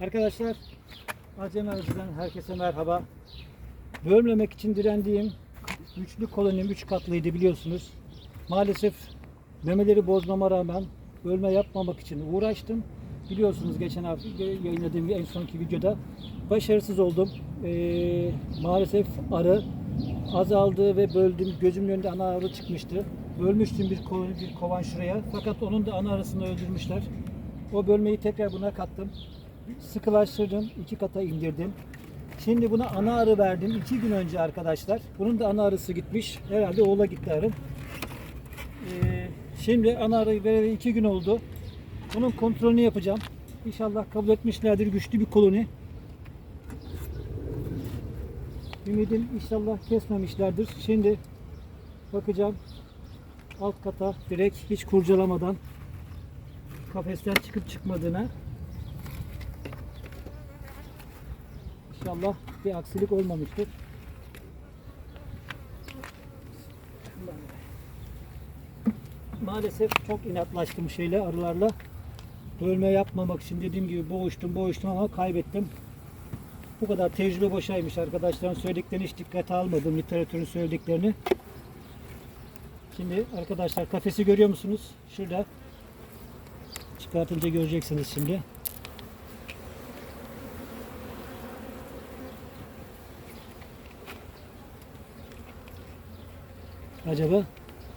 Arkadaşlar Acem Arıcı'dan herkese merhaba. Bölmemek için direndiğim güçlü kolonim 3 katlıydı biliyorsunuz. Maalesef memeleri bozmama rağmen bölme yapmamak için uğraştım. Biliyorsunuz geçen hafta yayınladığım en sonki videoda başarısız oldum. Ee, maalesef arı azaldı ve böldüm. Gözümün önünde ana arı çıkmıştı. Bölmüştüm bir kovan, bir kovan şuraya. Fakat onun da ana arısını öldürmüşler. O bölmeyi tekrar buna kattım. Sıkılaştırdım. iki kata indirdim. Şimdi buna ana arı verdim. iki gün önce arkadaşlar. Bunun da ana arısı gitmiş. Herhalde oğula gitti arım. Ee, şimdi ana arıyı vereli iki gün oldu. Bunun kontrolünü yapacağım. İnşallah kabul etmişlerdir. Güçlü bir koloni. Ümidim inşallah kesmemişlerdir. Şimdi bakacağım alt kata direkt hiç kurcalamadan kafesten çıkıp çıkmadığına İnşallah bir aksilik olmamıştır. Maalesef çok inatlaştım şeyle arılarla. Bölme yapmamak için dediğim gibi boğuştum boğuştum ama kaybettim. Bu kadar tecrübe boşaymış arkadaşların söylediklerini hiç dikkate almadım literatürün söylediklerini. Şimdi arkadaşlar kafesi görüyor musunuz? Şurada. Çıkartınca göreceksiniz şimdi. Acaba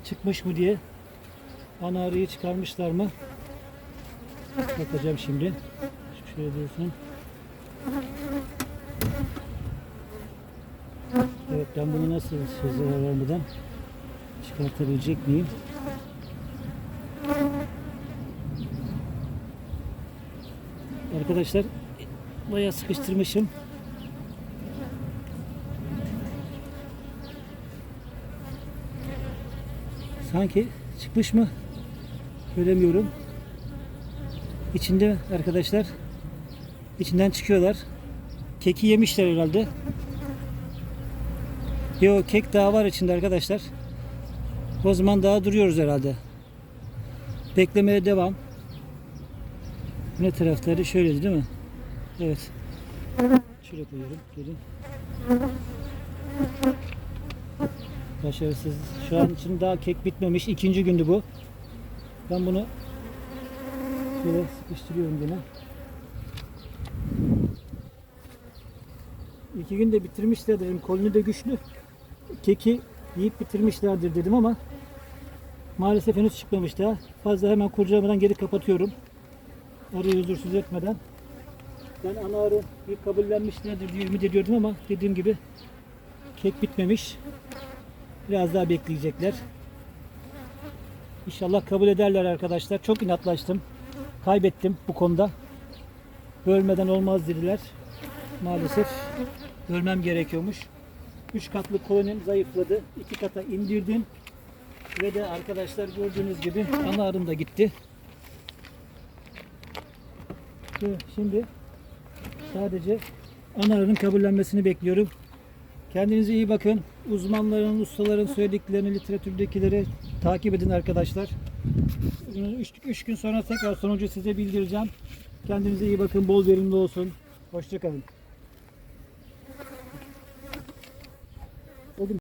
çıkmış mı diye ana arıyı çıkarmışlar mı? Bakacağım şimdi. Şöyle dursun. Evet ben bunu nasıl zarar vermeden çıkartabilecek miyim? Arkadaşlar bayağı sıkıştırmışım. Sanki çıkmış mı? Göremiyorum. İçinde arkadaşlar içinden çıkıyorlar. Keki yemişler herhalde. Yok kek daha var içinde arkadaşlar. O zaman daha duruyoruz herhalde. Beklemeye devam. Ne tarafları şöyleydi değil mi? Evet. Şöyle koyuyorum. Gelin. Başarısız. Şu an için daha kek bitmemiş. İkinci gündü bu. Ben bunu şöyle sıkıştırıyorum gene. İki günde bitirmişler dedim. Koloni de güçlü. Keki yiyip bitirmişlerdir dedim ama maalesef henüz çıkmamış daha. Fazla hemen kurcalamadan geri kapatıyorum. Arıyı huzursuz etmeden. Ben ana arı bir kabullenmişlerdir diye ümit ediyordum ama dediğim gibi kek bitmemiş. Biraz daha bekleyecekler. İnşallah kabul ederler arkadaşlar. Çok inatlaştım. Kaybettim bu konuda. Bölmeden olmaz dediler. Maalesef bölmem gerekiyormuş. 3 katlı kolonim zayıfladı. 2 kata indirdim. Ve de arkadaşlar gördüğünüz gibi ana arım da gitti. Şimdi sadece ana arının kabullenmesini bekliyorum. Kendinize iyi bakın. Uzmanların, ustaların söylediklerini, literatürdekileri takip edin arkadaşlar. 3 gün sonra tekrar sonucu size bildireceğim. Kendinize iyi bakın. Bol verimli olsun. Hoşçakalın.